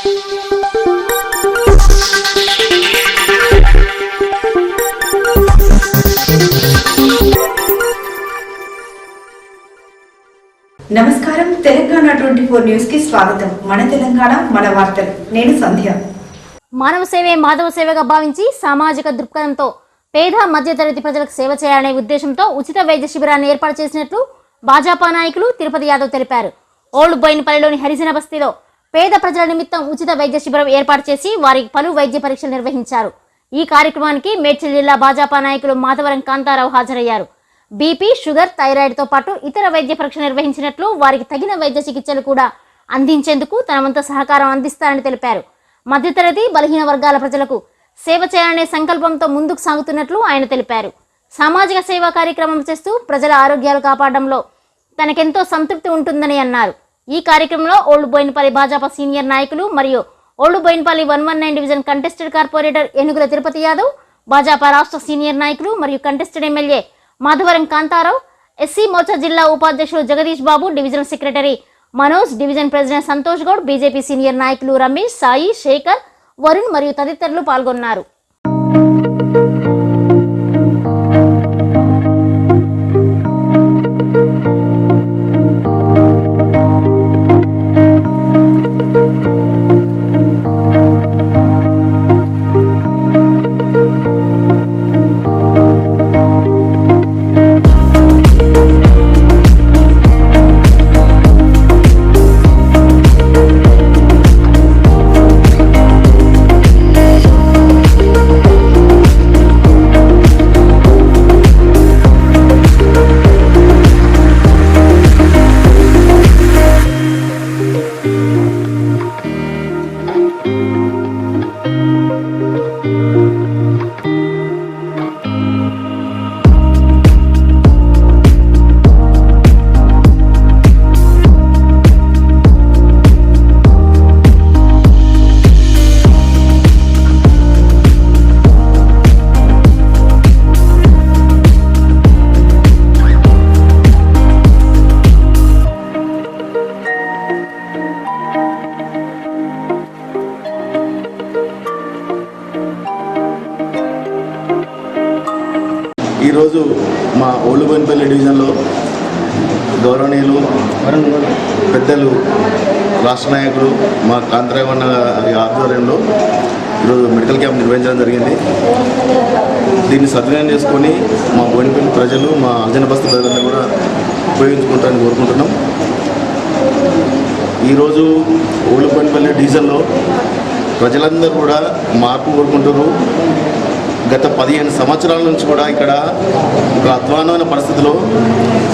నమస్కారం. Telangana twenty four న్యూస్కి స్వాగతం. మన తెలంగాణ మన వార్తలు. నేను సంధ్య. మానవ సేవే మాధవ సేవగా భావించి సామాజిక దృక్పథంతో పేద మధ్యతరగతి ప్రజలకు సేవ చేయాలనే ఉద్దేశంతో ఉచిత వైద్య శిబిరాన్ని ఏర్పాటు చేసినట్లు భాజపా నాయకులు తిరుపతి యాదవ్ తెలిపారు. ఓల్డ్ బోయినపల్లిలోని హరిజన బస్తీలో పేద ప్రజల నిమిత్తం ఉచిత వైద్య శిబిరం ఏర్పాటు చేసి వారికి పలు వైద్య పరీక్షలు నిర్వహించారు. ఈ కార్యక్రమానికి మేడ్చల్ జిల్లా భాజపా నాయకులు మాధవరం కాంతారావు హాజరయ్యారు. బీపీ షుగర్ థైరాయిడ్తో పాటు ఇతర వైద్య పరీక్ష నిర్వహించినట్లు వారికి తగిన వైద్య చికిత్సలు కూడా అందించేందుకు తన వంతు సహకారం అందిస్తారని తెలిపారు. మధ్యతరగతి బలహీన వర్గాల ప్రజలకు సేవ చేయాలనే సంకల్పంతో ముందుకు సాగుతున్నట్లు ఆయన తెలిపారు. సామాజిక సేవా కార్యక్రమం చేస్తూ ప్రజల ఆరోగ్యాలు కాపాడడంలో తనకెంతో సంతృప్తి ఉంటుందని అన్నారు. ఈ కార్యక్రమంలో ఓల్డ్ బోయినపల్లి భాజపా సీనియర్ నాయకులు మరియు old Boinapally one one nine division contested corporator Enugula Tirupathi Yadav Bhajapa రాష్ట్ర సీనియర్ నాయకులు మరియు contested MLA Madhavaram Kantharao SC Morcha జిల్లా ఉపాధ్యక్షుడు Jagadish Babu divisional secretary Manoj division president Santosh Goud BJP senior నాయకులు రమేష్ సాయి శేఖర్ వరుణ్ మరియు తదితరులు పాల్గొన్నారు. ఈరోజు మా ఓళ్ళుబోయినపల్లి డివిజన్లో గౌరవనీయులు పెద్దలు రాష్ట్ర నాయకులు మా కాంతరాయవన్న గారి ఆధ్వర్యంలో ఈరోజు మెడికల్ క్యాంప్ నిర్వహించడం జరిగింది. దీన్ని సద్వినియోగం చేసుకొని మా బోయినపల్లి ప్రజలు మా అంజన బస్తు ప్రజలందరూ కూడా ఉపయోగించుకుంటారని కోరుకుంటున్నాం. ఈరోజు ఓళ్ళుబోయినపల్లి డివిజన్లో ప్రజలందరూ కూడా మార్పు కోరుకుంటారు గత పదిహేను సంవత్సరాల నుంచి కూడా ఇక్కడ ఒక అధ్వానమైన పరిస్థితిలో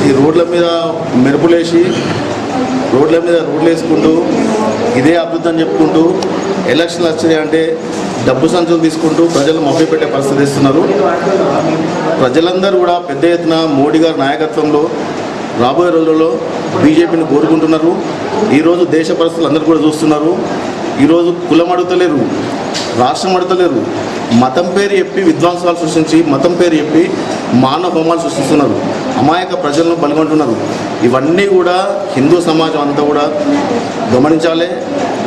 ఈ రోడ్ల మీద మెరుపులేసి రోడ్ల మీద రోడ్లు వేసుకుంటూ ఇదే అభివృద్ధి అని చెప్పుకుంటూ ఎలక్షన్లు వచ్చినాయి అంటే డబ్బు సంచులు తీసుకుంటూ ప్రజలు మభ్య పెట్టే పరిస్థితి ఇస్తున్నారు ప్రజలందరూ కూడా పెద్ద ఎత్తున మోడీ గారి నాయకత్వంలో రాబోయే రోజుల్లో బీజేపీని కోరుకుంటున్నారు. ఈరోజు దేశ పరిస్థితులు అందరూ కూడా చూస్తున్నారు. ఈరోజు కులం అడుగుతలేరు రాష్ట్రం అడుగుతలేరు మతం పేరు చెప్పి విద్వాంసాలు సృష్టించి మతం పేరు చెప్పి మానవ హోమాలు సృష్టిస్తున్నారు. అమాయక ప్రజలను బలిగొంటున్నారు ఇవన్నీ కూడా హిందూ సమాజం అంతా కూడా గమనించాలి.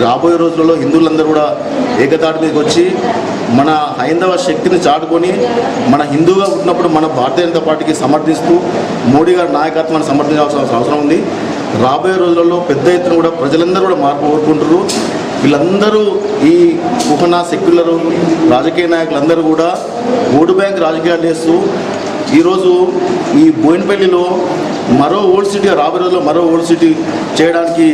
రాబోయే రోజులలో హిందువులందరూ కూడా ఏకతాటి మీదకి వచ్చి మన హైందవ శక్తిని చాటుకొని మన హిందూగా ఉన్నప్పుడు మన భారతీయ జనతా పార్టీకి సమర్థిస్తూ మోడీ గారి నాయకత్వాన్ని సమర్థించాల్సిన అవసరం ఉంది. రాబోయే రోజులలో పెద్ద ఎత్తున కూడా ప్రజలందరూ కూడా మార్పు కోరుకుంటారు వీళ్ళందరూ ఈ కుహనా సెక్యులర్ రాజకీయ నాయకులందరూ కూడా ఓటు బ్యాంక్ రాజకీయాలు చేస్తూ ఈరోజు ఈ బోయినపల్లిలో మరో ఓల్డ్ సిటీ రాబోయే రోజుల్లో మరో ఓల్డ్ సిటీ చేయడానికి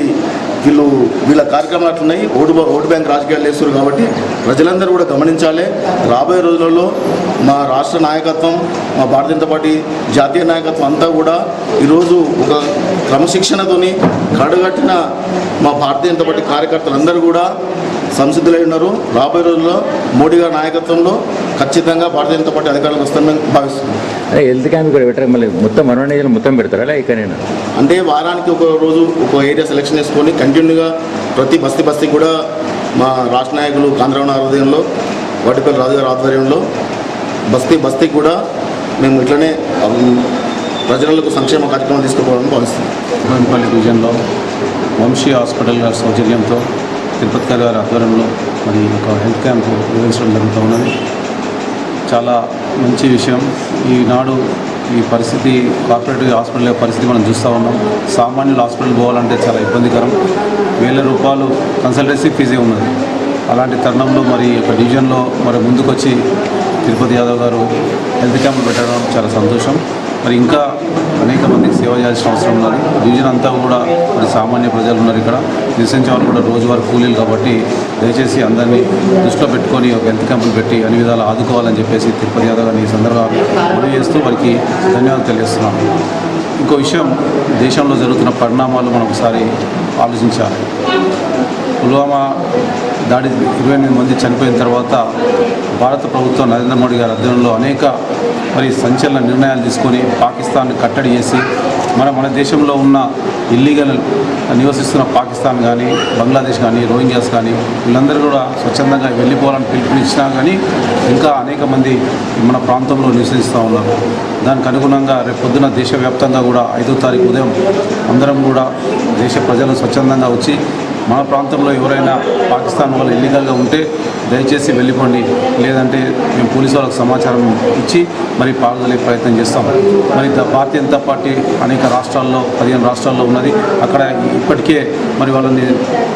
వీళ్ళు వీళ్ళ కార్యక్రమాలు అట్లున్నాయి. ఓటు ఓటు బ్యాంక్ రాజకీయాలు చేస్తారు కాబట్టి ప్రజలందరూ కూడా గమనించాలి. రాబోయే రోజులలో మా రాష్ట్ర నాయకత్వం మా భారతీయ జనతా పార్టీ జాతీయ నాయకత్వం అంతా కూడా ఈరోజు ఒక క్రమశిక్షణతోని కడగట్టిన మా భారతీయ జనతా పార్టీ కార్యకర్తలందరూ కూడా సంసిద్ధులై ఉన్నారు. రాబోయే రోజుల్లో మోడీ గారి నాయకత్వంలో ఖచ్చితంగా భారతీయ జనతా పార్టీ అధికారులకు వస్తుందని భావిస్తున్నాం. అదే హెల్త్ క్యాంప్ కూడా పెట్టారు? మళ్ళీ మొత్తం మనోనేజీలు మొత్తం పెడతారా? లేక ఇక్కడైనా అంటే వారానికి ఒక రోజు ఒక ఏరియా సెలెక్షన్ చేసుకొని కంటిన్యూగా ప్రతి బస్తీ బస్తీ కూడా మా రాష్ట్ర నాయకులు కాంద్రవణ ఆధ్వర్యంలో వాటిపల్లి రాజు గారి ఆధ్వర్యంలో బస్తీ బస్తీ కూడా మేము ఇట్లనే ప్రజలకు సంక్షేమ కార్యక్రమాలు తీసుకుపోవాలని భావిస్తున్నాం. డివిజన్లో వంశీ హాస్పిటల్ గారి సౌజన్యంతో తిరుపతి గారి ఆధ్వర్యంలో మరి ఒక హెల్త్ క్యాంప్ నిర్వహించడం జరుగుతూ ఉన్నది. చాలా మంచి విషయం. ఈనాడు ఈ పరిస్థితి కార్పొరేట్ హాస్పిటల్ పరిస్థితి మనం చూస్తూ ఉన్నాం. సామాన్యులు హాస్పిటల్ పోవాలంటే చాలా ఇబ్బందికరం. వేల రూపాయలు కన్సల్టెన్సీ ఫీజే ఉన్నది. అలాంటి తరుణంలో మరి ఈ యొక్క డివిజన్లో మరి ముందుకొచ్చి తిరుపతి యాదవ్ గారు హెల్త్ క్యాంప్ పెట్టడం చాలా సంతోషం. మరి ఇంకా అనేక మందికి సేవ చేయాల్సిన అవసరం ఉన్నది. డివిజన్ అంతా కూడా మరి సామాన్య ప్రజలు ఉన్నారు ఇక్కడ. నివసించే వాళ్ళు కూడా రోజువారీ కూలీలు కాబట్టి దయచేసి అందరినీ దృష్టిలో పెట్టుకొని ఒక హెల్త్ క్యాంపులు పెట్టి అన్ని విధాలు ఆదుకోవాలని చెప్పేసి తిరుపతి యాదవ్ గారిని ఈ సందర్భంగా మనం చేస్తూ వారికి ధన్యవాదాలు తెలియజేస్తున్నాం. ఇంకో విషయం దేశంలో జరుగుతున్న పరిణామాలు మనం ఒకసారి ఆలోచించాలి. పుల్వామా దాడి ఇరవై ఎనిమిది మంది చనిపోయిన తర్వాత భారత ప్రభుత్వం నరేంద్ర మోడీ గారి అధ్యయనంలో అనేక మరి సంచలన నిర్ణయాలు తీసుకొని పాకిస్తాన్ కట్టడి చేసి మన మన దేశంలో ఉన్న ఇల్లీగల్ నివసిస్తున్న పాకిస్తాన్ కానీ బంగ్లాదేశ్ కానీ రోహింగ్యాస్ కానీ వీళ్ళందరూ కూడా స్వచ్ఛందంగా వెళ్ళిపోవాలని పిలుపునిచ్చినా కానీ ఇంకా అనేక మంది మన ప్రాంతంలో నివసిస్తూ ఉన్నారు. దానికి అనుగుణంగా రేపు దేశవ్యాప్తంగా కూడా ఐదో తారీఖు ఉదయం అందరం కూడా దేశ ప్రజలు స్వచ్ఛందంగా వచ్చి మన ప్రాంతంలో ఎవరైనా పాకిస్తాన్ వాళ్ళు ఇల్లీగల్గా ఉంటే దయచేసి వెళ్ళిపోండి. లేదంటే మేము పోలీసు వాళ్ళకి సమాచారం ఇచ్చి మరి పాల్గొనే ప్రయత్నం చేస్తాం. మరి భారతీయ జనతా పార్టీ అనేక రాష్ట్రాల్లో పదిహేను రాష్ట్రాల్లో ఉన్నది. అక్కడ ఇప్పటికే మరి వాళ్ళని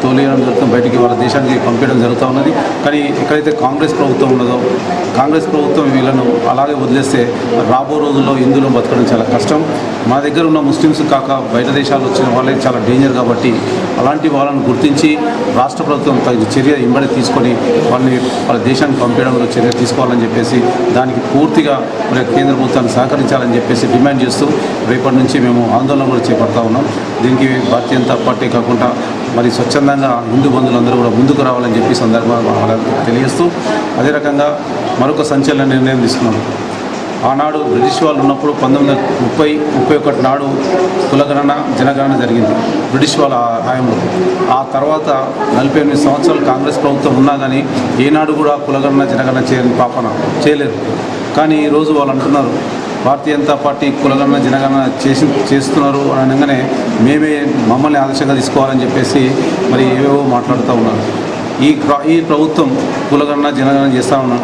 తోలియడం జరుగుతుంది. బయటికి వాళ్ళ దేశానికి పంపించడం జరుగుతూ ఉన్నది. కానీ ఎక్కడైతే కాంగ్రెస్ ప్రభుత్వం ఉన్నదో కాంగ్రెస్ ప్రభుత్వం వీళ్ళను అలాగే వదిలేస్తే రాబో రోజుల్లో హిందువులు బతకడం చాలా కష్టం. మా దగ్గర ఉన్న ముస్లిమ్స్ కాక బయట దేశాలు వచ్చిన వాళ్ళే చాలా డేంజర్ కాబట్టి అలాంటి వాళ్ళని గుర్తించి రాష్ట్ర ప్రభుత్వం తగిన చర్య ఇంబడి తీసుకొని వాళ్ళని వాళ్ళ దేశానికి పంపించడంలో చర్య తీసుకోవాలని చెప్పేసి దానికి పూర్తిగా మరి కేంద్ర ప్రభుత్వాన్ని సహకరించాలని చెప్పేసి డిమాండ్ చేస్తూ రేపటి నుంచి మేము ఆందోళన కూడా చేపడతా ఉన్నాం. దీనికి భారతీయ జనతా పార్టీ కాకుండా మరి స్వచ్ఛందంగా హిందూ బంధువులందరూ కూడా ముందుకు రావాలని చెప్పి సందర్భంగా వాళ్ళకి తెలియజేస్తూ అదే రకంగా మరొక సంచలన నిర్ణయం తీసుకున్నాం. ఆనాడు బ్రిటిష్ వాళ్ళు ఉన్నప్పుడు పంతొమ్మిది వందల ముప్పై ముప్పై ఒకటి నాడు కులగణన జనగణన జరిగింది. బ్రిటిష్ వాళ్ళ హాయంలో. ఆ తర్వాత నలభై ఎనిమిది సంవత్సరాలు కాంగ్రెస్ ప్రభుత్వం ఉన్నా కానీ ఏనాడు కూడా కులగణన జనగణన చేయని పాపన చేయలేదు. కానీ ఈరోజు వాళ్ళు అంటున్నారు భారతీయ జనతా పార్టీ కులగణన జనగణన చేసి చేస్తున్నారు అని అనగానే మేమే మమ్మల్ని ఆదర్శంగా తీసుకోవాలని చెప్పేసి మరి ఏవేవో మాట్లాడుతూ ఉన్నారు. ఈ ఈ ప్రభుత్వం కులగణన జనగణన చేస్తా ఉన్నాం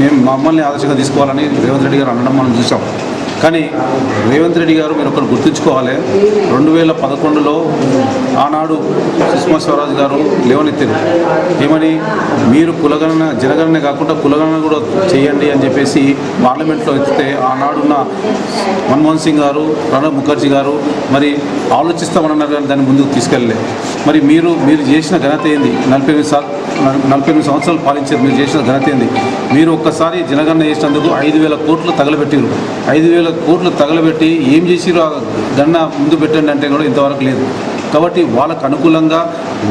మేము మమ్మల్ని ఆదర్శంగా తీసుకోవాలని రేవంత్ రెడ్డి గారు అనడం మనం చూసాం. కానీ రేవంత్ రెడ్డి గారు మీరు ఒకరు గుర్తుంచుకోవాలి. రెండు వేల పదకొండులో ఆనాడు సుష్మా స్వరాజ్ గారు లేవనెత్తారు. ఏమని? మీరు కులగణన జనగణన కాకుండా కులగణన కూడా చేయండి అని చెప్పేసి పార్లమెంట్లో ఎత్తితే ఆనాడున్న మన్మోహన్ సింగ్ గారు ప్రణబ్ ముఖర్జీ గారు మరి ఆలోచిస్తామన్నారు కానీ దాన్ని ముందుకు తీసుకెళ్ళలే. మరి మీరు మీరు చేసిన ఘనత ఏంది? నలభై ఎనిమిది నలభై ఎనిమిది సంవత్సరాలు పాలించారు మీరు చేసిన ఘనత ఏంది? మీరు ఒక్కసారి జనగణన చేసినందుకు ఐదు వేల కోట్లు తగలబెట్టిరు. ఐదు వేల కోట్లు తగలబెట్టి ఏం చేసిరో దండ ముందు పెట్టండి అంటే కూడా ఇంతవరకు లేదు కాబట్టి వాళ్ళకు అనుకూలంగా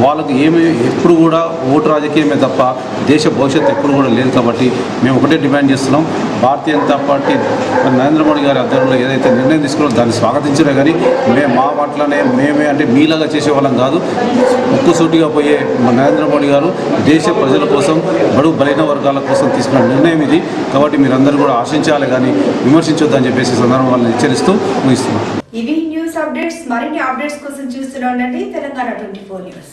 వాళ్ళకు ఏమి ఎప్పుడు కూడా ఓటు రాజకీయమే తప్ప దేశ భవిష్యత్తు ఎప్పుడు కూడా లేదు కాబట్టి మేము ఒకటే డిమాండ్ చేస్తున్నాం. భారతీయ జనతా పార్టీ నరేంద్ర మోడీ గారి ఆధ్వర్యంలో ఏదైతే నిర్ణయం తీసుకున్నారో దాన్ని స్వాగతించడే కానీ మేము మా పట్లనే మేమే అంటే మీలాగా చేసేవాళ్ళం కాదు. ముక్కుసూటిగా పోయే నరేంద్ర మోడీ గారు దేశ ప్రజల కోసం బడుగు బలైన వర్గాల కోసం తీసుకున్న నిర్ణయం ఇది. కాబట్టి మీరందరూ కూడా ఆశించాలి కానీ విమర్శించొద్దని చెప్పేసి సందర్భం వాళ్ళని హెచ్చరిస్తూ ముగిస్తున్నాం. ఇవి అప్డేట్స్ మరిన్ని అప్డేట్స్ కోసం చూస్తూనే ఉండండి తెలంగాణ ట్వంటీ ఫోర్ న్యూస్.